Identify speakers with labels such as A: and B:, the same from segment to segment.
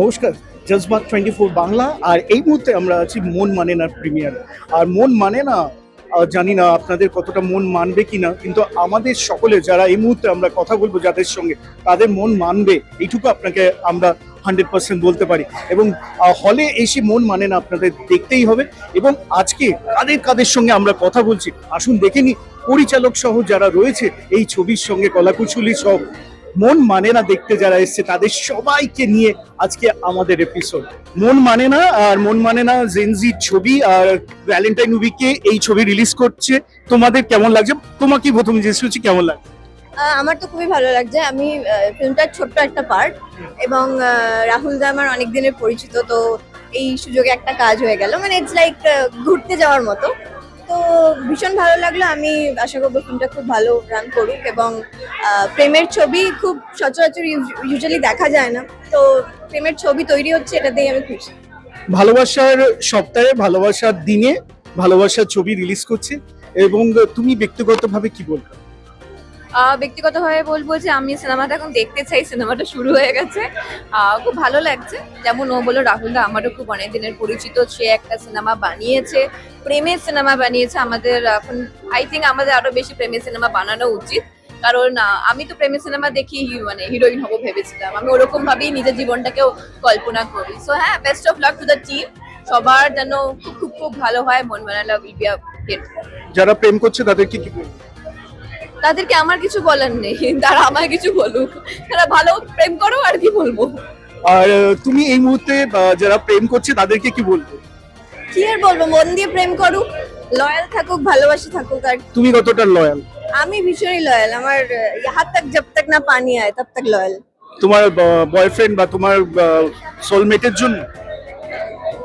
A: নমস্কার, Jazbaat twenty four Bangla, আর এই মুহূর্তে আমরা আছি মন মানে না প্রিমিয়ার। আর মন মানে না জানি না আপনাদের কতটা মন মানবে কিনা কিন্তু আমাদের সকলে যারা এই মুহূর্তে আমরা কথা বলব যাদের সঙ্গে, তাদের মন মানবে, এইটুকু আপনাকে আমরা হান্ড্রেড পার্সেন্ট বলতে পারি। এবং হলে এসে মন মানে না আপনাদের দেখতেই হবে, এবং আজকে কাদের কাদের সঙ্গে আমরা কথা বলছি, আসুন দেখে নি পরিচালক সহ যারা রয়েছে, এই ছবির সঙ্গে কলাকুশলী সহ মন মানে না দেখতে যারা এসছে, তাদের সবাইকে নিয়ে আজকে আমাদের এপিসোড মন মানে না, আর মন মানে না জেনজি ছবি, আর ভ্যালেন্টাইন উইকে এই ছবি রিলিজ করছে। তোমাদের কেমন লাগছে? তোমাকে প্রথম জিজ্ঞেস করছি, কেমন লাগছে?
B: আমার তো খুবই ভালো লাগছে। আমি ফিল্মটার ছোট্ট একটা পার্ট এবং রাহুল দা আমার অনেক দিনের পরিচিত, তো এই সুযোগে একটা কাজ হয়ে গেল। মানে ইটস লাইক ঘুরতে যাওয়ার মতো। তো ভীষণ ভালো লাগল। আমি আশা করব ফিল্মটা খুব ভালো রান করুক এবং প্রেমের ছবি খুব সচরাচর ইউজুয়ালি দেখা যায় না। তো প্রেমের ছবি তৈরি হচ্ছে এটাতেই আমি খুশি।
A: ভালোবাসার সপ্তাহে, ভালোবাসার দিনে, ভালোবাসার ছবি রিলিজ করছে এবং তুমি ব্যক্তিগতভাবে কি বলবে?
C: ব্যক্তিগতভাবে বলব যে আমি সিনেমাটা এখন দেখতে চাই, সিনেমাটা শুরু হয়ে গেছে। খুব ভালো লাগছে। যেমন ও বলল রাহুল দা আমারও খুব অনেক দিনের পরিচিত, সে একটা সিনেমা বানিয়েছে প্রেমের সিনেমা বানিয়েছে আমাদের এখন আই থিঙ্ক আমাদের আরও বেশি প্রেমের সিনেমা বানানো উচিত। কারণ আমি তো প্রেমের সিনেমা দেখি মানে হিরোইন হব ভেবেছিলাম। আমি ওরকম ভাবেই নিজের জীবনটাকেও কল্পনা করি। সো হ্যাঁ best of luck to the team সবার যেন খুব খুব ভালো হয় মন মানালা
A: যারা প্রেম করছে তাদেরকে কি বলবে
C: তাদেরকে আমার কিছু বলার নেই তারা আমায় কিছু বলুক। তারা ভালো প্রেম করো আর কি বলব।
A: আর তুমি এই মুহূর্তে যারা প্রেম করছে তাদেরকে কি বলব?
B: কি আর বলব মন দিয়ে প্রেম করুক লয়াল থাকুক ভালোবাসা থাকুক আর
A: তুমি কতটা লয়াল
B: আমি ভীষণই লয়াল আমার ইহা তক জব তক না পানি আয় তব তক লয়াল
A: তোমার বয়ফ্রেন্ড বা তোমার সোলমেটের জন্য?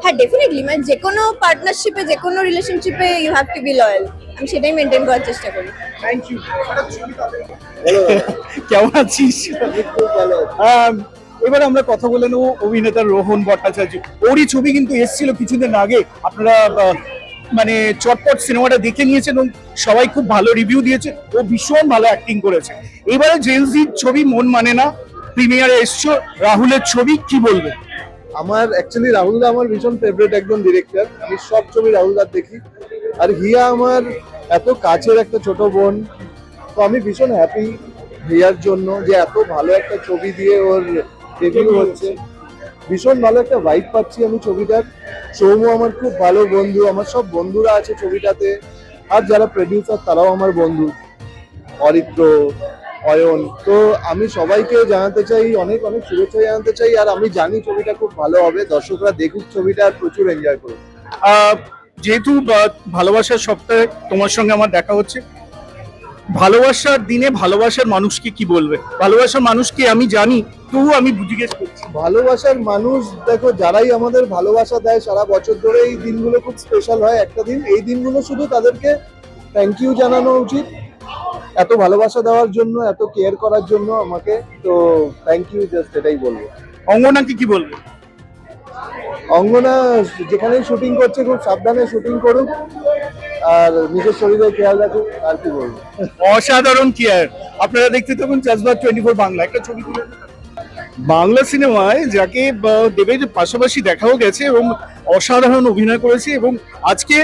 B: হ্যাঁ ডেফিনেটলি মানে যে কোনো পার্টনারশিপে যে কোনো রিলেশনশিপে you have to be loyal আমি সেটাই মেনটেন করার চেষ্টা করি।
A: থ্যাংক ইউ কেমন আছিস? আম, এবার আমরা কথা বলে নেব অভিনেতা রোহন ভট্টাচার্য। ওরই ছবি কিন্তু এসেছিল কিছুদিন আগে। আপনারা মানে চটপট সিনেমাটা দেখে নিয়েছেন এবং সবাই খুব ভালো রিভিউ দিয়েছে। ও ভীষণ ভালো অ্যাক্টিং করেছে। এবারে জেনজির ছবি মন মানে না। প্রিমিয়ারে এসছো। রাহুলের ছবি কি বলবে?
D: আমার অ্যাকচুয়ালি রাহুল দা আমার ভীষণ ফেভারিট একজন ডিরেক্টর আমি সব ছবি রাহুল দার দেখি। আর হিয়া আমার এত কাছের একটা ছোট বোন। তো আমি ভীষণ হ্যাপি হিয়ার জন্য যে এত ভালো একটা ছবি দিয়ে ওর ডেবিউ হচ্ছে। ভীষণ ভালো একটা ভাইব পাচ্ছি আমি ছবিটার। সৌম্য আমার খুব ভালো বন্ধু। আমার সব বন্ধুরা আছে ছবিটাতে। আর যারা প্রডিউসার তারাও আমার বন্ধু। অরিত্র অয়ন। তো আমি সবাইকে জানাতে চাই অনেক অনেক শুভেচ্ছা জানাতে চাই আর আমি জানি ছবিটা খুব ভালো হবে দর্শকরা দেখুক ছবিটা আর প্রচুর এনজয় করুক।
A: যেহেতু ভালোবাসার সপ্তাহে তোমার সঙ্গে আমার দেখা হচ্ছে ভালোবাসার দিনে ভালোবাসার মানুষকে কি বলবে? ভালোবাসার মানুষকে আমি জানি তবু আমি জিজ্ঞেস করছি।
D: ভালোবাসার মানুষ দেখো যারাই আমাদের ভালোবাসা দেয় সারা বছর ধরে এই দিনগুলো খুব স্পেশাল হয়। একটা দিন এই দিনগুলো শুধু তাদেরকে থ্যাংক ইউ জানানো উচিত। এত ভালোবাসা দেওয়ার জন্য এত কেয়ার করার জন্য আমাকে তো থ্যাংক ইউ জাস্ট এটাই বলব।
A: অঙ্গনাকে কি বলব?
D: অঙ্গনা যেখানেই শুটিং করছে খুব সাবধানে শুটিং করুক আর নিজের শরীরের খেয়াল রাখুক আর কি বলব।
A: অসাধারণ কেয়ার আপনারা দেখতে থাকুন চাষবাদ টোয়েন্টি ফোর বাংলা। একটা ছবি তুলে বাংলা সিনেমায় যাকে দেবের পাশাপাশি দেখাও গেছে এবং অসাধারণ অভিনয় করেছে এবং আজকে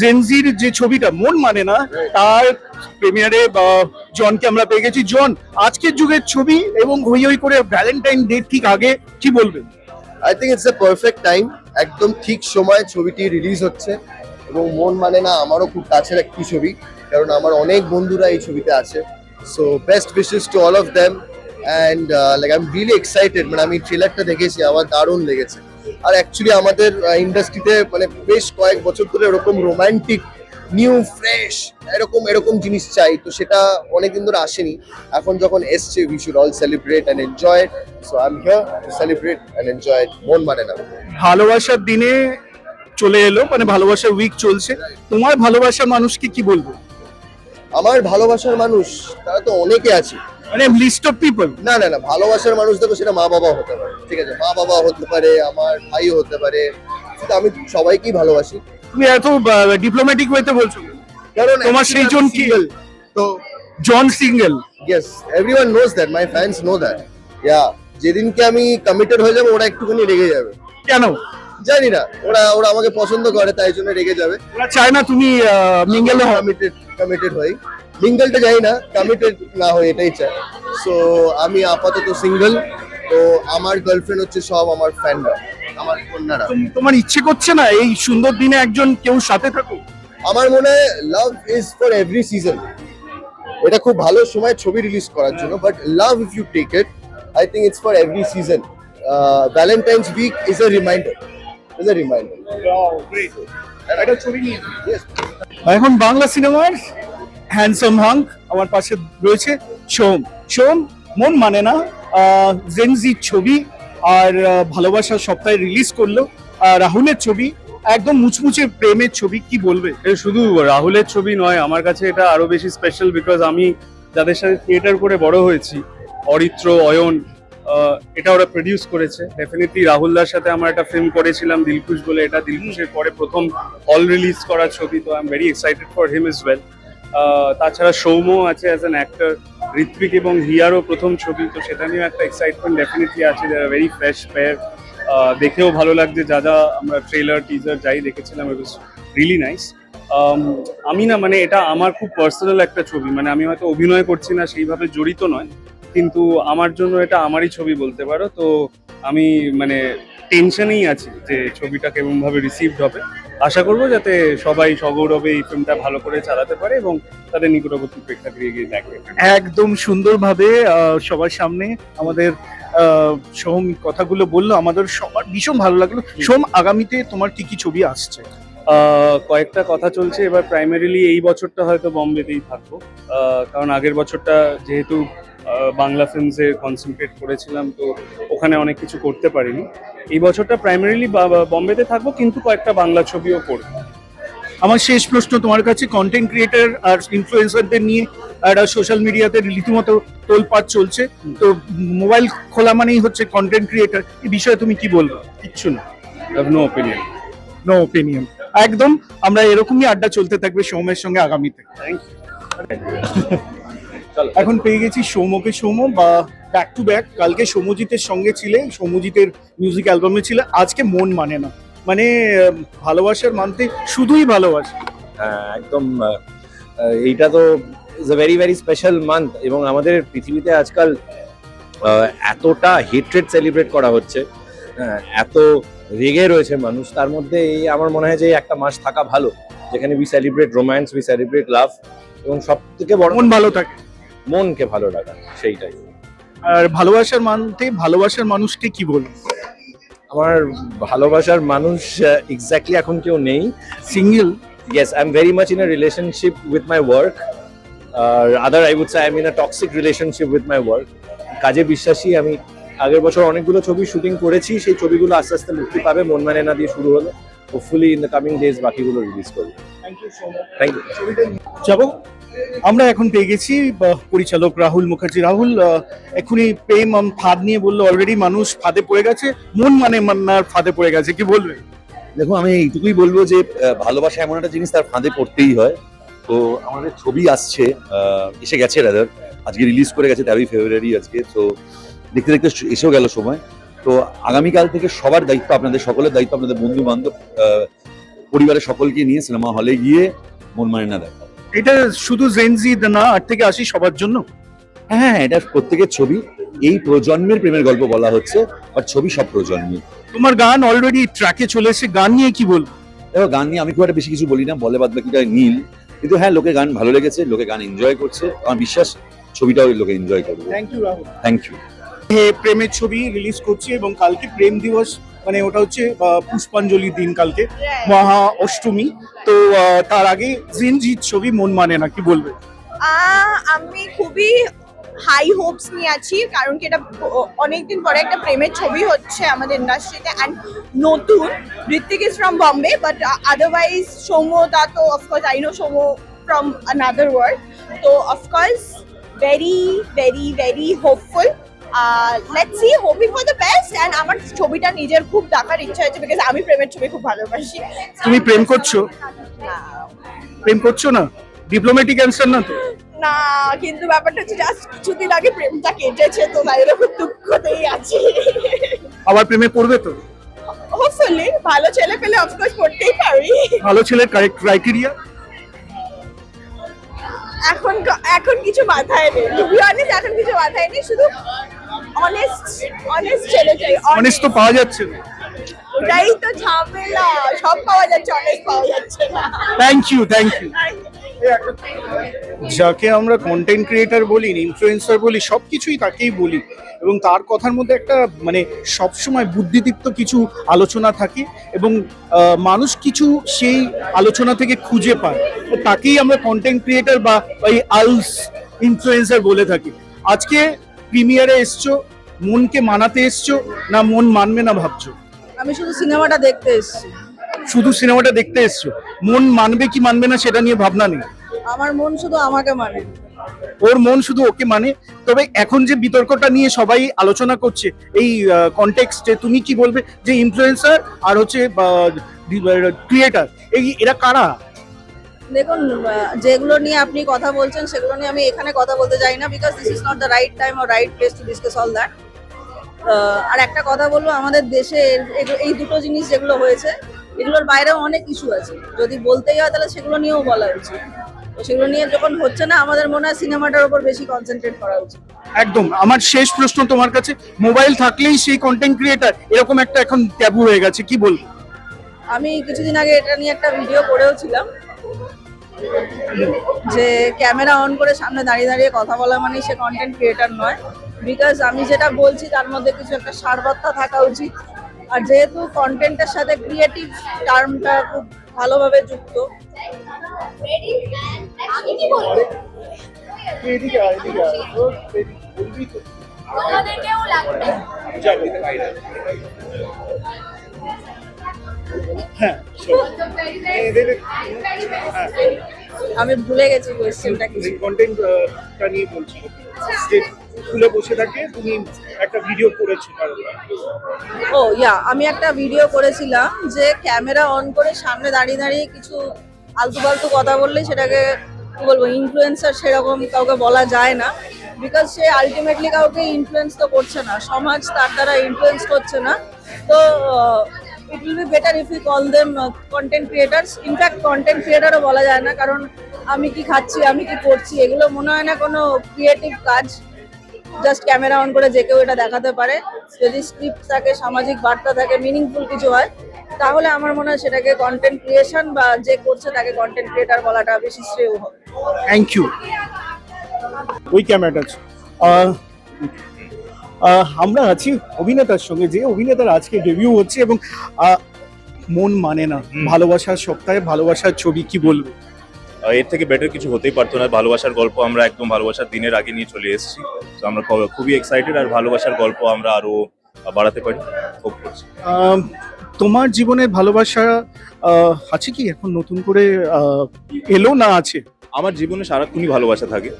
A: জেনজির যে ছবিটা মন মানে না তার প্রিমিয়ারে জনকে আমরা পেয়ে গেছি। জন আজকের যুগের ছবি এবং হই হই করে ভ্যালেন্টাইন ডে ঠিক আগে কি বলবেন?
E: I think it's a perfect time একদম ঠিক সময় ছবিটি রিলিজ হচ্ছে। এবং মন মানে না আমারও খুব কাছের একটি ছবি কারণ আমার অনেক বন্ধুরা এই ছবিতে আছে। So best wishes to all of them and like I am really excited মানে আমি ট্রেলারটা দেখেছি আমার দারুণ লেগেছে। আর অ্যাকচুয়ালি আমাদের ইন্ডাস্ট্রিতে মানে বেশ কয়েক বছর ধরে এরকম রোমান্টিক নিউ ফ্রেশ এরকম এরকম জিনিস চাই। তো সেটা অনেকদিন ধরে আসেনি। এখন যখন এসছে we should all celebrate and enjoy so I am here to celebrate and enjoy মন মানে না।
A: ভালোবাসার দিনে চলে এলো মানে ভালোবাসার উইক চলছে। তোমার ভালোবাসার মানুষকে কি বলব?
E: আমার ভালোবাসার মানুষ তারা তো অনেকে আছে।
A: মানে লিস্ট অফ পিপল
E: না না না ভালোবাসার মানুষ দেখো সেটা মা বাবা হতে পারে ঠিক আছে? মা বাবা হতে পারে আমার ভাই হতে পারে আমি সবাইকেই ভালোবাসি।
A: তুমি এত ডিপ্লোম্যাটিক ওয়েতে বলছো
E: কারণ
A: তোমার সেই জন কি?
E: তো
A: জন single
E: yes everyone knows that my fans know that yeah
D: যেদিনকে আমি কমিটেড হয়ে যাব ওরা একটুখানি রেগে যাবে।
A: কেন?
D: জানি না ওরা ওরা আমাকে পছন্দ করে তাই জন্য রেগে যাবে।
A: ওরা চায় না তুমি মিঙ্গেল
D: কমিটেড কমিটেড হই। মিঙ্গলটা যাই না কমিটেড না হয় এটাই চাই। সো আমি আপাতত সিঙ্গেল তো আমার গার্লফ্রেন্ড হচ্ছে সব আমার ফ্যানরা আমার কন্যারা।
A: তোমার ইচ্ছে করছে না এই সুন্দর দিনে একজন কেউ সাথে থাকুক?
D: আমার মনে হয় love is for every season এটা খুব ভালো সময় ছবি রিলিজ করার জন্য but love if you take it I think it's for every season Valentine's week is a reminder is a reminder
A: এখন বাংলা সিনেমার হ্যান্ডসাম হাঙ্ক আমার পাশে রয়েছে। সোম সোম, মন মানে না জেনজির ছবি আর ভালোবাসার সপ্তাহে রিলিজ করল। রাহুলের ছবি, একদম মুচমুচে প্রেমের ছবি, কি বলবে?
F: শুধু রাহুলের ছবি নয়, আমার কাছে এটা আরও বেশি স্পেশাল বিকজ আমি যাদের সাথে থিয়েটার করে বড় হয়েছি, অরিত্র, অয়ন এটা ওরা প্রডিউস করেছে। ডেফিনেটলি রাহুলদার সাথে আমার একটা ফিল্ম করেছিলাম, দিলখুশ বলে এটা দিলখুশের পরে প্রথম হল রিলিজ করা ছবি, তো I am very excited for him is well তাছাড়া সৌম্য আছে অ্যাজ অ্যান অ্যাক্টর ঋত্বিক এবং হিয়ারও প্রথম ছবি, তো সেটা নিয়েও একটা এক্সাইটমেন্ট ডেফিনেটলি আছে। ভেরি ফ্রেশ পেয়ার দেখেও ভালো লাগছে। যা যা আমরা ট্রেলার টিজার যাই দেখেছিলাম ইট ওয়াজ রিয়েলি নাইস আমি না মানে এটা আমার খুব পার্সোনাল একটা ছবি। মানে আমি হয়তো অভিনয় করছি না, সেইভাবে জড়িত নয়। কিন্তু আমার জন্য এটা আমারই ছবি বলতে পারো। তো আমি মানে টেনশনেই আছি যে ছবিটা কেমনভাবে রিসিভড হবে। আশা করব যাতে সবাই সগৌরবে এই ফিল্মটা ভালো করে চালাতে পারে এবং তাদের নিকটবর্তী প্রেক্ষাগৃহে গিয়ে দেখবে
A: একদম সুন্দরভাবে সবার সামনে আমাদের সোম কথাগুলো বলল আমাদের সবার ভীষণ ভালো লাগল। সোম আগামীতে তোমার কি কি ছবি আসছে?
F: কয়েকটা কথা চলছে এবার প্রাইমারিলি এই বছরটা হয়তো বম্বেতেই থাকব। কারণ আগের বছরটা যেহেতু বাংলা ফিল্মসে কনসেন্ট্রেট করেছিলাম তো ওখানে অনেক কিছু করতে পারিনি। এই বছরটা প্রাইমারিলি বম্বেতে থাকব কিন্তু কয়েকটা বাংলা ছবিও করব।
A: আমার শেষ প্রশ্ন তোমার কাছে কন্টেন্ট ক্রিয়েটার আর ইনফ্লুয়েন্সারদের নিয়ে একটা সোশ্যাল মিডিয়াতে রীতিমতো তোলপাড় চলছে তো মোবাইল খোলা মানেই হচ্ছে কন্টেন্ট ক্রিয়েটার এই বিষয়ে তুমি কি বলব?
F: কিচ্ছু না। নো ওপিনিয়ন
A: নো ওপিনিয়ন একদম আমরা এরকমই আড্ডা চলতে থাকবে সৌমের সঙ্গে আগামীতে।
F: থ্যাংক
A: এখন পেয়ে গেছি সৌমকে সৌম বা ব্যাক টু ব্যাক কালকে সৌমজিতের সঙ্গে ছিলে সৌমজিতের মিউজিক অ্যালবামে ছিলে। আজকে মন মানে না। মানে ভালোবাসার মানতে শুধুই ভালোবাসা।
G: হ্যাঁ, একদম এইটা তো is a very very special month এবং আমাদের পৃথিবীতে আজকাল এতটা হেট্রেড সেলিব্রেট করা হচ্ছে। হ্যাঁ, এত রেগে রয়েছে মানুষ। তার মধ্যে এই আমার মনে হয় যে একটা মাস থাকা ভালো। যেখানে we celebrate romance we celebrate love এবং সব থেকে বড়
A: মন ভালো থাকে।
G: মনকে ভালো লাগা সেইটাই।
A: আর ভালোবাসার মানতে ভালোবাসার মানুষকে কি বলব?
G: আমার ভালোবাসার মানুষ এক্স্যাক্টলি এখন কেউ নেই।
A: Single
G: yes i'm very much in a relationship with my work. uh, rather i would say i'm in a toxic relationship with my work কাজে বিশ্বাসী আমি আগের বছর অনেকগুলো ছবি শুটিং করেছি সেই ছবিগুলো আস্তে আস্তে মুক্তি পাবে মন মানে না দিয়ে শুরু হলো। Hopefully in the coming days বাকিগুলো রিলিজ করব। থ্যাংক ইউ
A: যাব? আমরা এখন পেয়ে গেছি পরিচালক রাহুল মুখার্জি। রাহুল এক্ষুনি প্রেম ফাঁদ নিয়ে বলল অলরেডি মানুষ ফাঁদে পড়ে গেছে, মন মানে মান্নার ফাঁদে পড়ে গেছে, কি বলবে?
H: দেখো, আমি এইটুকুই বলব যে ভালোবাসা এমন একটা জিনিস তার ফাঁদে পড়তেই হয়। তো আমাদের ছবি আসছে এসে গেছে রাদার আজকে রিলিজ করে গেছে তেরোই ফেব্রুয়ারি আজকে, তো দেখতে দেখতে এসেও গেল সময়। তো আগামীকাল থেকে সবার দায়িত্ব, আপনাদের সকলের দায়িত্ব, আপনাদের বন্ধু বান্ধব পরিবারের সকলকে নিয়ে সিনেমা হলে গিয়ে মন মানে না দেখা।
A: এটা শুধু জেনজি না আট থেকে আসি সবার জন্য।
H: হ্যাঁ এটা প্রত্যেকের ছবি। এই প্রজন্মের প্রেমের গল্প বলা হচ্ছে আর ছবি সব প্রজন্মের।
A: তোমার গান অলরেডি ট্র্যাকে চলে এসে গান নিয়ে কি বলব?
H: দেখো গান নিয়ে আমি খুব একটা বেশি কিছু বলি না বলে বাদ বাকিটা নীল। কিন্তু হ্যাঁ লোকে গান ভালো লেগেছে লোকে গান এনজয় করছে। আমার বিশ্বাস ছবিটাও লোকে এনজয় করবে।
A: Thank you Rahul
H: thank you
A: প্রেমের ছবি রিলিজ করছি এবং কালকে প্রেম দিবস মানে ওটা হচ্ছে পুষ্পাঞ্জলি দিন কালকে, মহা অষ্টমী। তো তার আগে জিনজিৎ ছবি মন মানে না, কি বলবে?
I: আমি খুবই হাই হোপস নিয়ে আছি, কারণ কি এটা অনেকদিন পরে একটা প্রেমের ছবি হচ্ছে আমাদের ইন্ডাস্ট্রিতে অ্যান্ড নতুন। Ritwik is from Bombay but otherwise Soumya da তো of course I know Soumya from another world তো of course very very very hopeful let's see hoping for the best and আমার ছবিটা নিজের খুব দেখার ইচ্ছা হয়েছে বিকজ আমি প্রেমের ছবি খুব ভালোবাসি।
A: তুমি প্রেম করছ? প্রেম করছ না? ডিপ্লোম্যাটিক অ্যান্সার না তো?
J: না কিন্তু ব্যাপারটা হচ্ছে জাস্ট কিছুদিন আগে প্রেমটা কেটেছে তো তাই এরকম দুঃখতেই আছি।
A: আবার প্রেমে পড়বে তো?
J: হোপফুলি ভালো ছেলে পেলে অফকোর্স করতেই পারি।
A: ভালো ছেলের ক্রাইটেরিয়া
J: এখন এখন কিছু মাথায় নেই। টু বি অনেস্ট এখন কিছু মাথায় নেই শুধু অনেস্ট অনেস্ট ছেলে চাই
A: অনেস্ট তো পাওয়া যাচ্ছে না।
J: ওটাই তো ঝামেলা সব পাওয়া যাচ্ছে অনেস্ট পাওয়া যাচ্ছে না।
A: থ্যাংক ইউ থ্যাংক ইউ যাকে আমরা কন্টেন্ট ক্রিয়েটার বলি ইনফ্লুয়েন্সার বলি সব কিছুই তাকেই বলি। এবং তার কথার মধ্যে একটা মানে সবসময় বুদ্ধিদীপ্ত কিছু আলোচনা থাকে এবং মানুষ কিছু সেই আলোচনা থেকে খুঁজে পায়। তো তাকেই আমরা কন্টেন্ট ক্রিয়েটার বা ওই আলস ইনফ্লুয়েন্সার বলে থাকি। আজকে প্রিমিয়ারে এসছো মনকে মানাতে এসছো না মন মানবে না ভাবছ?
K: আমি শুধু সিনেমাটা দেখতে এসেছি।
A: শুধু সিনেমাটা দেখতে এসছো? মন মানবে কি মানবে না সেটা নিয়ে ভাবনা নেই?
K: আমার মন শুধু আমাকে মানে।
A: ওর মন শুধু ওকে মানে? তবে এখন যে বিতর্কটা নিয়ে সবাই আলোচনা করছে এই কনটেক্সটে তুমি কি বলবে? যে ইনফ্লুয়েন্সার আর হচ্ছে ক্রিয়েটার এই এরা কারা?
K: দেখুন যেগুলো নিয়ে আপনি কথা বলছেন সেগুলো নিয়ে আমি এখানে কথা বলতে চাই না because this is not the right time or right place to discuss all that আর একটা কথা বলব আমাদের দেশে এই দুটো জিনিস যেগুলো হয়েছে এগুলোর বাইরেও অনেক ইস্যু আছে। যদি বলতেই হয় তাহলে সেগুলো নিয়েও বলা উচিত। তো সেগুলো নিয়ে যখন হচ্ছে না আমাদের মনে হয় সিনেমাটার উপর বেশি কনসেন্ট্রেট করা উচিত।
A: একদম। আমার শেষ প্রশ্ন তোমার কাছে মোবাইল থাকলেই সেই কন্টেন্ট ক্রিয়েটার এরকম একটা এখন ট্যাবু হয়ে গেছে কি বলব?
K: আমি কিছুদিন আগে এটা নিয়ে একটা ভিডিও করেও ছিলাম যে ক্যামেরা অন করে সামনে দাঁড়িয়ে দাঁড়িয়ে কথা বলা মানে সে কন্টেন্ট ক্রিয়েটার নয়। বিকজ আমি যেটা বলছি তার মধ্যে কিছু একটা সারবত্তা থাকা উচিত। আর যেহেতু কন্টেন্টের সাথে ক্রিয়েটিভ টার্মটা খুব ভালোভাবে যুক্ত।
A: হ্যাঁ
K: আমি ভুলে গেছি কোয়েশ্চেনটা কিছু।
A: কন্টেন্টটা নিয়ে বলছি। স্কুলে বসে থাকে, তুমি একটা ভিডিও করেছ
K: ও, ইয়া, আমি একটা ভিডিও করেছিলাম যে ক্যামেরা অন করে সামনে দাঁড়িয়ে দাঁড়িয়ে কিছু আলতু ফালতু কথা বললে সেটাকে, কি বলব ইনফ্লুয়েন্সার সেরকম কাউকে বলা যায় না। বিকজ সে আলটিমেটলি কাউকে ইনফ্লুয়েন্স তো করছে না, সমাজ তার দ্বারা ইনফ্লুয়েন্স করছে না। তো it will be better if you call them content creators in fact content ক্রিয়েটারও বলা যায় না, কারণ আমি কি খাচ্ছি, আমি কি করছি, এগুলো মনে হয় না কোনো ক্রিয়েটিভ কাজ। জাস্ট ক্যামেরা অন করে যে কেউ এটা দেখাতে পারে। যদি স্ক্রিপ্ট থাকে সামাজিক বার্তা থাকে মিনিংফুল কিছু হয় তাহলে আমার মনে হয় সেটাকে কন্টেন্ট ক্রিয়েশন বা যে করছে তাকে কন্টেন্ট ক্রিয়েটার বলাটা বেশি শ্রেয় হবে।
A: থ্যাংক ইউ ওই ক্যামেরাটা আহ, আহ, আমরা আছি অভিনেতার সঙ্গে। যে অভিনেতার আজকে ডেবিউ হচ্ছে এবং আহ, মন মানে না। ভালোবাসার সপ্তাহে ভালোবাসার ছবি কি বলব?
L: এর থেকে বেটার কিছু হতেই পারতো না। ভালোবাসার গল্প আমরা একদম ভালোবাসার দিনের আগে নিয়ে চলে এসেছি। তো আমরা খুবই এক্সাইটেড আর ভালোবাসার গল্প আমরা আরও বাড়াতে পারি খুব করছি।
A: তোমার জীবনে ভালোবাসা আছে কি? এখন নতুন করে এলো না আছে?
L: আমার জীবনে সারাক্ষণই ভালোবাসা থাকে।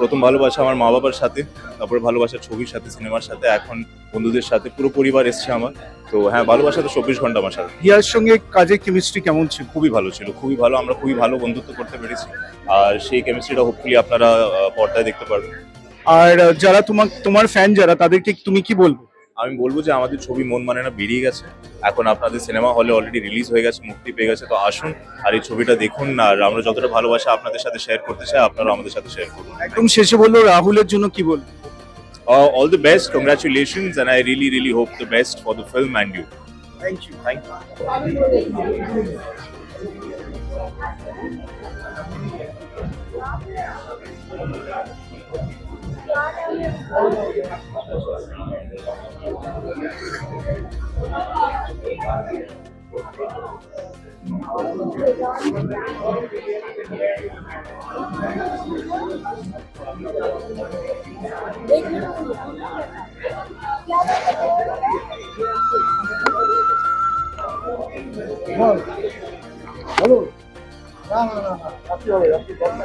L: প্রথম ভালোবাসা আমার মা বাবার সাথে তারপরে ভালোবাসা ছবির সাথে সিনেমার সাথে এখন বন্ধুদের সাথে পুরো পরিবার এসছে আমার। তো হ্যাঁ ভালোবাসা তো চব্বিশ ঘণ্টা আমার সাথে
A: হিয়ার সঙ্গে কাজের কেমিস্ট্রি কেমন ছিল?
L: খুবই ভালো ছিল খুবই ভালো আমরা খুবই ভালো বন্ধুত্ব করতে পেরেছি। আর সেই কেমিস্ট্রিটা হোপফুলি আপনারা পর্দায় দেখতে পারবেন।
A: আর যারা তোমার তোমার ফ্যান যারা তাদেরকে তুমি কি বলব?
L: আমি বলব যে আমাদের ছবি মন মানে না বেরিয়ে গেছে। এখন আপনাদের সিনেমা হলে অলরেডি রিলিজ হয়ে গেছে মুক্তি পেয়ে গেছে। তো আসুন আর এই ছবিটা দেখুন আর আমরা যতটা ভালোবাসা আপনাদের সাথে শেয়ার করতে চাই আপনারা আমাদের সাথে শেয়ার করুন।
A: একদম শেষে বলল রাহুলের জন্য কি বলব
L: all the best congratulations and I really really hope the best for the film and you
A: thank you
L: thank you
M: hello না না না না আপনি হবে আপনি কথা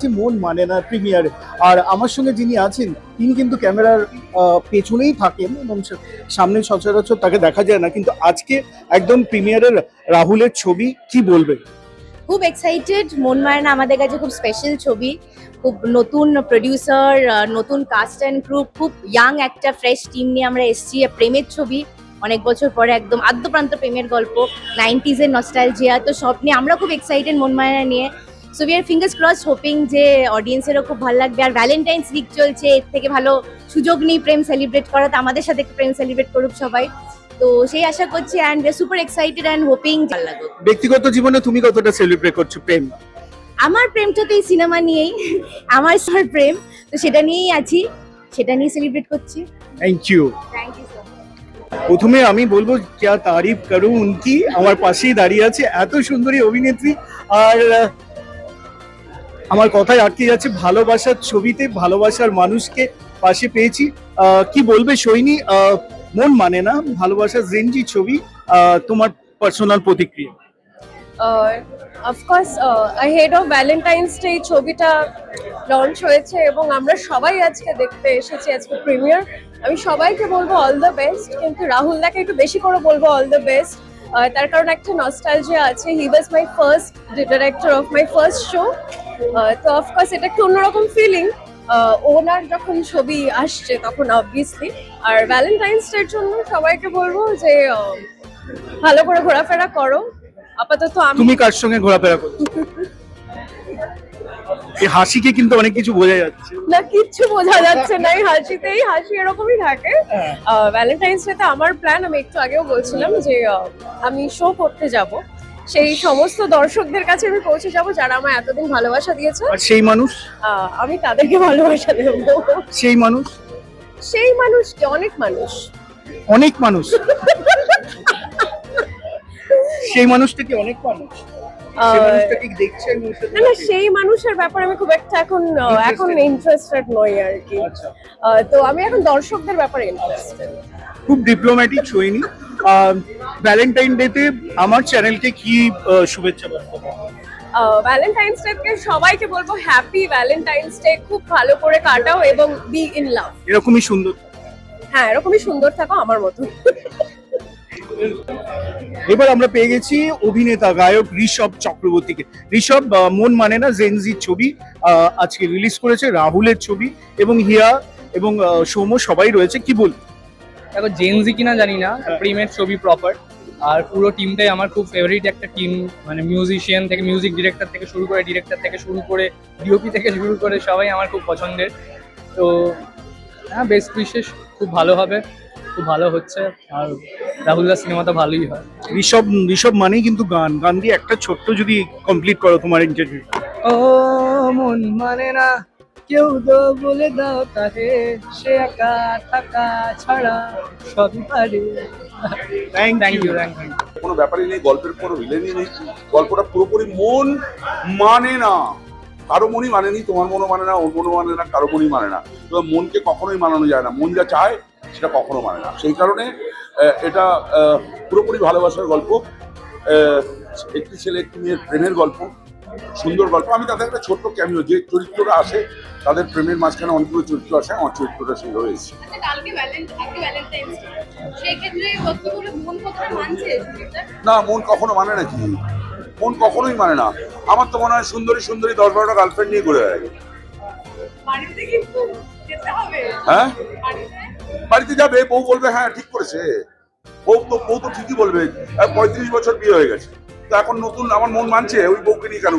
A: যে মন মানে না প্রিমিয়ারে। আর আমার সঙ্গে যিনি আছেন, তিনি কিন্তু ক্যামেরার পেছনেই থাকেন এবং সামনে সচরাচর তাকে দেখা যায় না। কিন্তু আজকে একদম প্রিমিয়ারের রাহুলের ছবি, কি বলবে?
N: খুব এক্সাইটেড মন মারে না আমাদের কাছে খুব স্পেশাল ছবি। খুব নতুন প্রডিউসার নতুন কাস্ট অ্যান্ড গ্রুপ খুব ইয়াং একটা ফ্রেশ টিম নিয়ে আমরা এসেছি। প্রেমের ছবি, অনেক বছর পরে একদম আদ্যপ্রান্ত প্রেমের গল্প নাইনটিজের নস্টালজিয়া তো সব নিয়ে আমরা খুব এক্সাইটেড মন মারা নিয়ে। So we are fingers cross hoping যে অডিয়েন্সেরও খুব ভালো লাগবে। আর ভ্যালেন্টাইন্স উইক চলছে এর থেকে ভালো সুযোগ নেই প্রেম সেলিব্রেট করা তো আমাদের সাথে প্রেম সেলিব্রেট করুক সবাই। তো সেই আশা করছি and super excited and hoping ভালো লাগুক
A: ব্যক্তিগত জীবনে তুমি কতটা সেলিব্রেট করছ প্রেম?
N: আমার প্রেমটা তো এই সিনেমা নিয়েই আমার সর প্রেম। তো সেটা নিয়েই আছি সেটা নিয়ে সেলিব্রেট করছি।
A: থ্যাংক ইউ
N: থ্যাংক ইউ
A: প্রথমে আমি বলব যা তারিফ করুন কি আমার পাশেই দাঁড়িয়ে আছে এত সুন্দরী অভিনেত্রী। আর আমার কথায় আটকে যাচ্ছে, ভালোবাসার ছবিতে ভালোবাসার মানুষকে পাশে পেয়েছি। কি বলবে সৈনী? মন মানে না, ভালোবাসার জেনজি ছবি তোমার পার্সোনাল প্রতিক্রিয়া।
O: Of course head of Valentine's day এই ছবিটা লঞ্চ হয়েছে এবং আমরা সবাই আজকে দেখতে এসেছি, আজকে প্রিমিয়ার আমি সবাইকে বলব অল দ্য বেস্ট কিন্তু রাহুল দাকে একটু বেশি করে বলব অল দ্য বেস্ট তার কারণ একটা নস্টালজিয়া আছে। He was my first director of my first show তো অফকোর্স এটা একটু অন্যরকম ফিলিং ওনার যখন ছবি আসছে তখন অবভিয়াসলি আর ভ্যালেন্টাইন্স ডের জন্য সবাইকে বলব যে আহ, ভালো করে ঘোরাফেরা করো। আপাতত আমি
A: তুমি কার সঙ্গে ঘোরাফেরা করছ? এই হাসিকে কিন্তু অনেক কিছু বোঝা যাচ্ছে।
O: না কিচ্ছু বোঝা যাচ্ছে না এই হাসিতেই হাসি এরকমই থাকে। ভ্যালেন্টাইন্স ডে ডেতে আমার প্ল্যান আমি একটু আগেও বলছিলাম যে আমি শো করতে যাব। সেই সমস্ত দর্শকদের কাছে আমি পৌঁছে যাব যারা আমার এতদিন ভালোবাসা দিয়েছে।
A: আর সেই মানুষ?
O: আমি তাদেরকে ভালোবাসা দেবো।
A: সেই মানুষ?
O: সেই মানুষকে অনেক মানুষ।
A: অনেক মানুষ? সেই মানুষটা কি অনেক মানুষ?
O: না না সেই মানুষের ব্যাপারে আমি খুব একটা এখন এখন ইন্টারেস্টেড নই আর কি।
A: আচ্ছা।
O: তো আমি এখন দর্শকদের ব্যাপারে ইন্টারেস্টেড
A: খুব ডিপ্লোম্যাটিক সৈনী ভ্যালেন্টাইন ডেতে আমার চ্যানেলকে কি শুভেচ্ছা বার্তা?
O: ভ্যালেন্টাইন্স ডে সবাইকে বলব হ্যাপি ভ্যালেন্টাইন্স ডে খুব ভালো করে কাটাও এবং বি ইন লাভ
A: এরকমই সুন্দর।
O: হ্যাঁ এরকমই সুন্দর থাকো আমার মতো
A: এবার আমরা পেয়ে গেছি অভিনেতা গায়ক ঋষভ চক্রবর্তীকে। ঋষভ মন মানে না জেনজির ছবি আজকে রিলিজ করেছে রাহুলের ছবি এবং হিয়া এবং সৌম্য সবাই রয়েছে। কি বল
P: দেখো জেনজি কিনা জানি না প্রিমের ছবি প্রপার আর পুরো টিমটাই আমার খুব ফেভারিট একটা টিম মানে মিউজিশিয়ান থেকে মিউজিক ডিরেক্টর থেকে শুরু করে ডিরেক্টর থেকে শুরু করে ডিওপি থেকে শুরু করে সবাই আমার খুব পছন্দের। তো হ্যাঁ বেস্ট উইশেস খুব ভালো হবে। খুব ভালো হচ্ছে আর রাহুলদার সিনেমা তো ভালোই হয়।
A: ঋষভ ঋষভ মানেই কিন্তু গান। গান দিয়ে একটা ছোট্ট যদি কমপ্লিট করো তোমার ইন্টারভিউ
P: ও মন মানে না কেউ তো বলে দাও তাকে। সে একা থাকা ছাড়া সবই পারে।
A: Thank
P: thank
A: you
P: you thank you
Q: কোনো ব্যাপারই নেই গল্পের কোনো ভিলেনই নেই। গল্পটা পুরোপুরি মন মানে না। কারও মনই মানে মানেনি তোমার মনও মানে না ওর মনও মানে না কারও মনই মানে না। তো মনকে কখনোই মানানো যায় না। মন যা চায় সেটা কখনো মানে না। সেই কারণে এটা পুরোপুরি ভালোবাসার গল্প। একটি ছেলে একটি মেয়ের প্রেমের গল্প সুন্দর গল্প। আমি তাদের একটা ছোট্ট ক্যামিও যে চরিত্ররা আসে তাদের প্রেমের মাঝখানে অনেকগুলো চরিত্র আসে আমার চরিত্রটা সেই রয়েছে
O: মানছে?
Q: না মন কখনো মানে না কি মন কখনোই মানে না। আমার তো মনে হয় সুন্দরী সুন্দরী দশ বারোটা গার্লফ্রেন্ড নিয়ে ঘুরে বেড়ায়
O: হবে।
Q: হ্যাঁ?
O: বাড়িতে?
Q: যাবে বউ বলবে হ্যাঁ ঠিক করেছে। বউ তো বউ তো ঠিকই বলবে পঁয়ত্রিশ বছর বিয়ে হয়ে গেছে। তো এখন নতুন আমার মন মানছে ওই বউকে নিয়ে কেন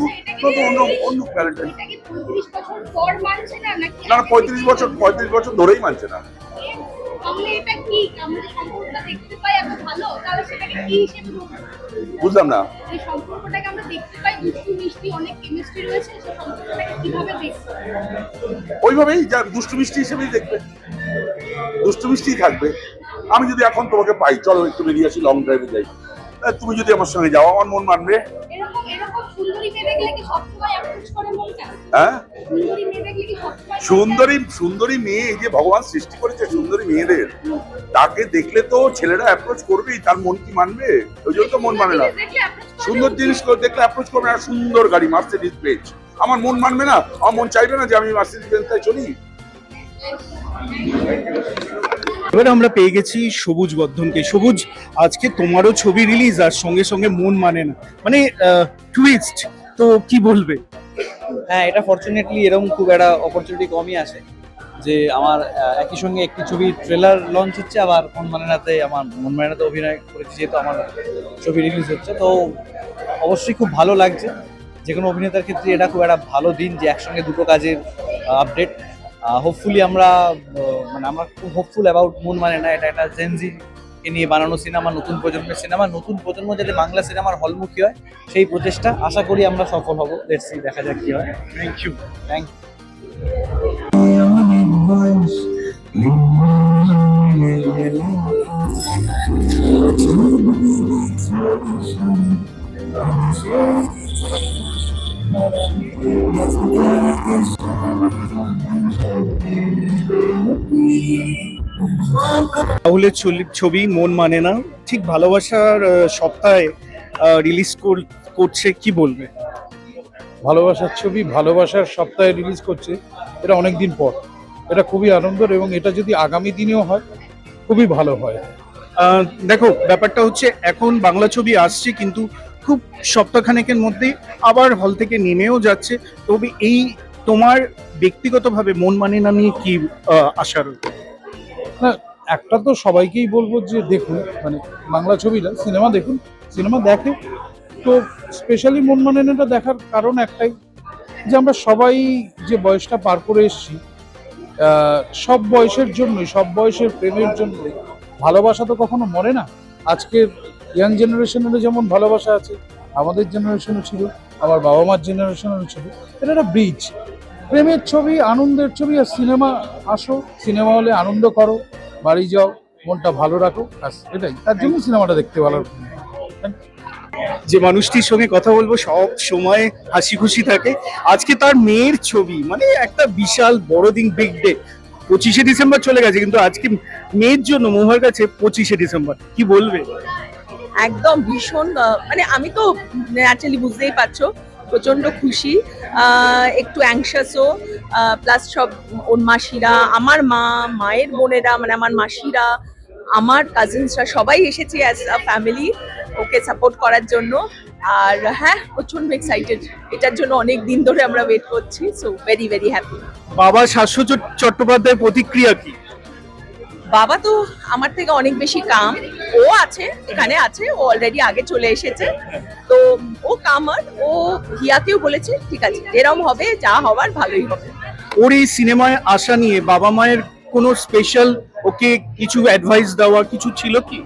Q: নতুন অন্য অন্য ভ্যালেন্টাইন
O: এটা কি 35 বছর পর মানছে না নাকি
Q: না না পঁয়ত্রিশ বছর পঁয়ত্রিশ বছর ধরেই মানছে না। বুঝলাম না।
O: মিষ্টি
Q: ওইভাবেই যা দুষ্টু মিষ্টি হিসেবেই দেখবে। দুষ্টু মিষ্টিই থাকবে। আমি যদি এখন তোমাকে পাই চলো একটু বেরিয়ে আসি লং ড্রাইভে যাই। তুমি যদি আমার সঙ্গে যাও আমার মন মানবে। হ্যাঁ? সুন্দরী সুন্দরী মেয়ে এই যে ভগবান সৃষ্টি করেছে সুন্দরী মেয়েদের তাকে দেখলে তো ছেলেরা অ্যাপ্রোচ করবেই তার মন কি মানবে? ওই জন্য তো মন মানে না। সুন্দর জিনিস দেখলে অ্যাপ্রোচ করবে না সুন্দর গাড়ি মার্সিডিজ বেঞ্চ আমার মন মানবে না আমার মন চাইবে না যে আমি মার্সিডিজ বেঞ্চটাই চলি।
A: এবার আমরা পেয়ে গেছি সবুজ বর্ধনকে। সবুজ আজকে তোমারও ছবি রিলিজ আর সঙ্গে সঙ্গে মন মানে না। মানে টুইস্ট তো কি বলবে?
P: হ্যাঁ এটা ফরচুনেটলি এরকম খুব একটা অপরচুনিটি কমই আসে যে আমার একই সঙ্গে একটি ছবি ট্রেলার লঞ্চ হচ্ছে, আবার মন মানেনাতে আমার মন মানেনাতে অভিনয় করেছি যেহেতু আমার ছবি রিলিজ হচ্ছে। তো অবশ্যই খুব ভালো লাগছে। যে কোনো অভিনেতার ক্ষেত্রে এটা খুব একটা ভালো দিন যে একসঙ্গে দুটো কাজের আপডেট হোপফুলি আমরা মানে আমরা খুব হোপফুল অ্যাবাউট মন মানে না এটা একটা জেনজি কে নিয়ে বানানো সিনেমা নতুন প্রজন্মের সিনেমা নতুন প্রজন্ম যাতে বাংলা সিনেমার হলমুখী হয় সেই প্রচেষ্টা আশা করি আমরা সফল হব। লেটস দেখা যাক কি হয়।
A: থ্যাংক ইউ
P: থ্যাংক
A: রাহুলের ছবি মন মানে না। ঠিক ভালোবাসার সপ্তাহে রিলিজ করছে কি বলবে?
R: ভালোবাসার ছবি ভালোবাসার সপ্তাহে রিলিজ করছে এটা অনেক দিন পর। এটা খুবই আনন্দের এবং এটা যদি আগামী দিনেও হয় খুবই ভালো হয়।
A: দেখো ব্যাপারটা হচ্ছে এখন বাংলা ছবি আসছে কিন্তু খুব সপ্তাহখানেকের মধ্যেই আবার হল থেকে নেমেও যাচ্ছে। তবে এই তোমার ব্যক্তিগতভাবে মন মানে না নিয়ে কি আশা রয়েছে?
R: না, একটা তো সবাইকেই বলব যে দেখুন মানে বাংলা ছবিটা, সিনেমা দেখুন, সিনেমা দেখে। তো স্পেশালি মন মানে নাটা দেখার কারণ একটাই, যে আমরা সবাই যে বয়সটা পার করে এসেছি সব বয়সের জন্যই, সব বয়সের প্রেমের জন্য ভালোবাসা তো কখনো মরে না। আজকের ইয়াং জেনারেশনেরও যেমন ভালোবাসা আছে, আমাদের জেনারেশনও ছিল, আমার বাবা মার জেনারেশনেরও ছিল, এটা একটা ব্রিজ প্রেমের ছবি আনন্দের ছবি আর সিনেমা আসো। সিনেমা হলে আনন্দ করো বাড়ি যাও মনটা ভালো রাখো ব্যাস এটাই। তার জন্য সিনেমাটা দেখতে ভালো।
A: যে মানুষটির সঙ্গে কথা বলব সব সময় হাসি খুশি থাকে। আজকে তার মেয়ের ছবি মানে একটা বিশাল বড়দিন বিগ ডে পঁচিশে ডিসেম্বর চলে গেছে কিন্তু আজকে মেয়ের জন্য মহুয়ার কাছে পঁচিশে ডিসেম্বর। কি বলবে?
J: একদম ভীষণ মানে আমি তো ন্যাচারালি বুঝতেই পারছ প্রচণ্ড খুশি একটু অ্যাংশাসও প্লাস সব ওর মাসিরা, আমার মা, মায়ের বোনেরা মানে আমার মাসিরা, আমার কাজিনসরা সবাই এসেছে as a family okay support করার জন্য। আর হ্যাঁ প্রচণ্ড এক্সাইটেড এটার জন্য অনেক দিন ধরে আমরা ওয়েট করছি সো ভেরি ভেরি হ্যাপি
A: বাবা শাশ্বত চট্টোপাধ্যায়ের প্রতিক্রিয়া কি?
J: বাবা তো আমার থেকে অনেক বেশি কাম। ও আছে এখানে আছে ও অলরেডি আগে চলে এসেছে। তো ও কামার ও হিয়াকেও বলেছে ঠিক আছে যেরকম হবে যা হওয়ার ভালোই হবে।
A: ওর এই সিনেমায় আসা নিয়ে বাবা মায়ের কোনো স্পেশাল ওকে কিছু অ্যাডভাইস দেওয়া কিছু ছিল কি?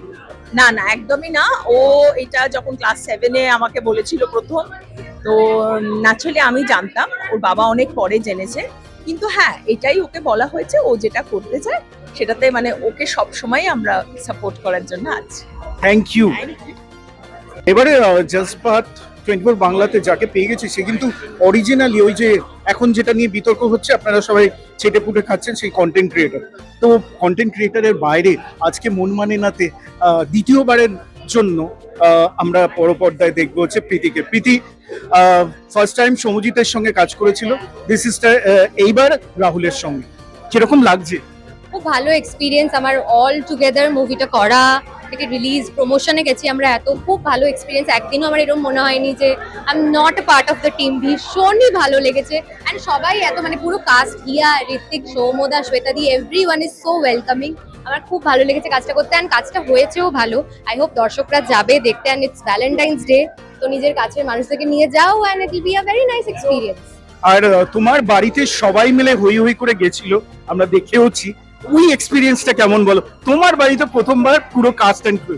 J: না না একদমই না। ও এটা যখন ক্লাস সেভেনে আমাকে বলেছিল প্রথম তো ন্যাচুরালি আমি জানতাম। ওর বাবা অনেক পরে জেনেছে। কিন্তু হ্যাঁ এটাই ওকে বলা হয়েছে ও যেটা করতে চায় সেটাতে মানে ওকে সব সময় আমরা সাপোর্ট করার জন্য আছি।
A: Thank you. এবারে জজপাত টোয়েন্টি ফোর বাংলাতে যাকে পেয়ে গেছে সে কিন্তু অরিজিনালি ওই যে এখন যেটা নিয়ে বিতর্ক হচ্ছে আপনারা সবাই চেটে পুটে খাচ্ছেন সেই কন্টেন্ট ক্রিয়েটার তো কন্টেন্ট ক্রিয়েটারের বাইরে আজকে মন মানে নাতে দ্বিতীয়বারের জন্য আমরা পরপর্দায় দেখব হচ্ছে প্রীতিকে। প্রীতি ফার্স্ট টাইম সমজিতের সঙ্গে কাজ করেছিল। দিস ইজ এইবার রাহুলের সঙ্গে। কীরকম লাগছে?
N: খুব ভালো এক্সপিরিয়েন্স আমার অল টুগেদার মুভিটা করা থেকে রিলিজ প্রমোশনে গেছি আমরা এত, খুব ভালো এক্সপিরিয়েন্স একদিনও আমার এরকম মনে হয়নি যে I am not part of the team ভীষণই ভালো লেগেছে। অ্যান্ড সবাই এত মানে পুরো cast Hiya Ritwik সৌমদা Shweta di everyone is so welcoming আমার খুব ভালো লেগেছে কাজটা করতে। অ্যান্ড কাজটা হয়েছেও ভালো। আই হোপ দর্শকরা যাবে, দেখতে। অ্যান্ড ইটস ভ্যালেন্টাইন্স ডে তো নিজের কাছের মানুষদেরকে নিয়ে যাও and it will be a very nice experience
A: আর তোমার বাড়িতে সবাই মিলে হই হই করে গেছিল, আমরা দেখেওছি। ওই এক্সপিরিয়েন্সটা কেমন বলো? তোমার বাড়িতে প্রথমবার পুরো কাস্ট অ্যান্ড ক্রু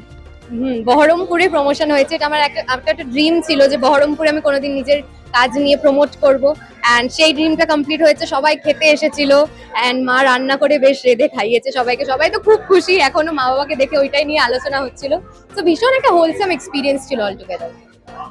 N: হুম, বহরমপুরে প্রমোশন হয়েছে। এটা আমার একটা একটা ড্রিম ছিল যে বহরমপুরে আমি কোনোদিন নিজের কাজ নিয়ে প্রমোট করব। অ্যান্ড সেই ড্রিমটা কমপ্লিট হয়েছে। সবাই খেতে এসেছিল। অ্যান্ড মা রান্না করে বেশ রেঁধে খাইয়েছে সবাইকে। সবাই তো খুব খুশি। এখনও মা বাবাকে দেখে ওইটাই নিয়ে আলোচনা হচ্ছিল। তো ভীষণ একটা হোলসাম এক্সপিরিয়েন্স ছিল অল টুগেদার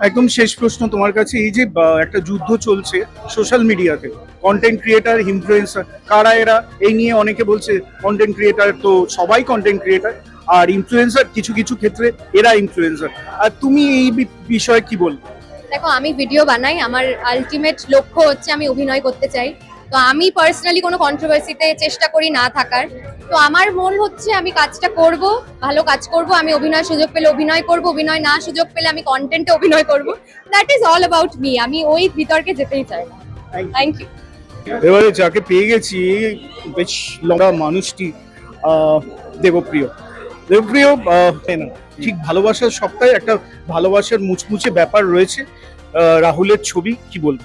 A: একদম শেষ প্রশ্ন তোমার কাছে। এই যে একটা যুদ্ধ চলছে সোশ্যাল মিডিয়াতে কন্টেন্ট ক্রিয়েটার ইনফ্লুয়েন্সার কারা এরা? এই নিয়ে অনেকে বলছে কন্টেন্ট ক্রিয়েটার তো সবাই কন্টেন্ট ক্রিয়েটার আর ইনফ্লুয়েন্সার কিছু কিছু ক্ষেত্রে এরা ইনফ্লুয়েন্সার আর তুমি এই বিষয়ে কি বলবে?
O: দেখো, আমি ভিডিও বানাই, আমার আলটিমেট লক্ষ্য হচ্ছে আমি অভিনয় করতে চাই। তো আমি পার্সোনালি কোনো কন্ট্রোভার্সিতে চেষ্টা করি না থাকার। তো আমার মন হচ্ছে আমি কাজটা করব ভালো কাজ করব আমি অভিনয় সুযোগ পেলে অভিনয় করব অভিনয় না সুযোগ পেলে আমি কন্টেন্টে অভিনয় করব। That is all about me আমি ওই বিতর্কে যেতেই চাই না। থ্যাংক ইউ
A: এবারে যাকে পেয়ে গেছি বেশ লম্বা মানুষটি আহ, দেবপ্রিয়। দেবপ্রিয় আহ, না ঠিক ভালোবাসার সপ্তাহে একটা ভালোবাসার মুচমুচে ব্যাপার রয়েছে। রাহুলের ছবি কি বলব?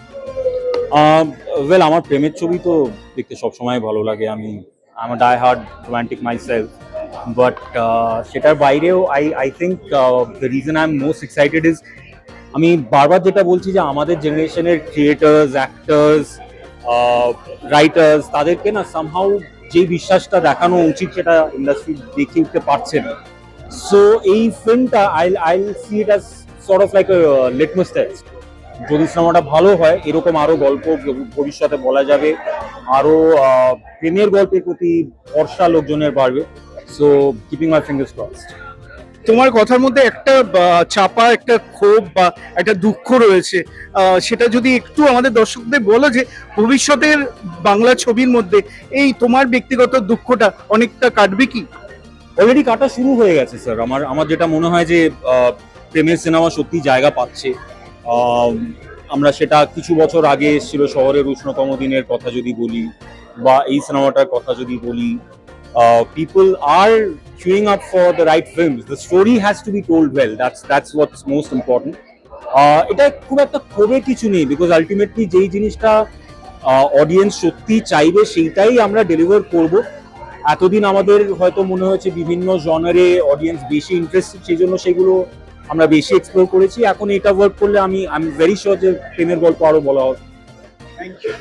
S: ওয়েল আমার প্রেমের ছবি তো দেখতে সবসময় ভালো লাগে। আমি আমার die hard romantic myself but সেটার বাইরেও I I think the reason I am most excited is আমি বারবার যেটা বলছি যে আমাদের জেনারেশনের ক্রিয়েটার্স অ্যাক্টার্স রাইটার্স তাদেরকে না সামহাউ যে বিশ্বাসটা দেখানো উচিত সেটা ইন্ডাস্ট্রি দেখে উঠতে পারছে না। সো এই ফিল্মটা I I see it as sort of like litmus test যদি সিনেমাটা ভালো হয় এরকম আরও গল্প ভবিষ্যতে বলা যাবে। আরও প্রেমের গল্পের প্রতি ভরসা লোকজনের বাড়বে। So keeping my fingers crossed
A: তোমার কথার মধ্যে একটা চাপা একটা ক্ষোভ বা একটা দুঃখ রয়েছে। সেটা যদি একটু আমাদের দর্শকদের বলো যে ভবিষ্যতের বাংলা ছবির মধ্যে এই তোমার ব্যক্তিগত দুঃখটা অনেকটা কাটবে কি?
S: অলরেডি কাটা শুরু হয়ে গেছে স্যার আমার আমার যেটা মনে হয় যে আহ, প্রেমের সিনেমা সত্যি জায়গা পাচ্ছে। আমরা সেটা কিছু বছর আগে এসেছিল শহরের উষ্ণতম দিনের কথা যদি বলি বা এই সিনেমাটার কথা যদি বলি people are queuing up for the right films. The story has to be told well. That's that's what's most important. এটা খুব একটা ক্ষোভের কিছু নেই বিকজ আলটিমেটলি যেই জিনিসটা অডিয়েন্স সত্যি চাইবে সেইটাই আমরা ডেলিভার করব। এতদিন আমাদের হয়তো মনে হয়েছে বিভিন্ন জনারে অডিয়েন্স বেশি ইন্টারেস্টেড সেই জন্য সেগুলো আমরা বেশি এক্সপ্লোর করেছি। এখন এটা ওয়ার্ক করলে আমি আই এম ভেরি শিওর যে প্রেমের গল্প আরও বলা হবে।
A: Thank you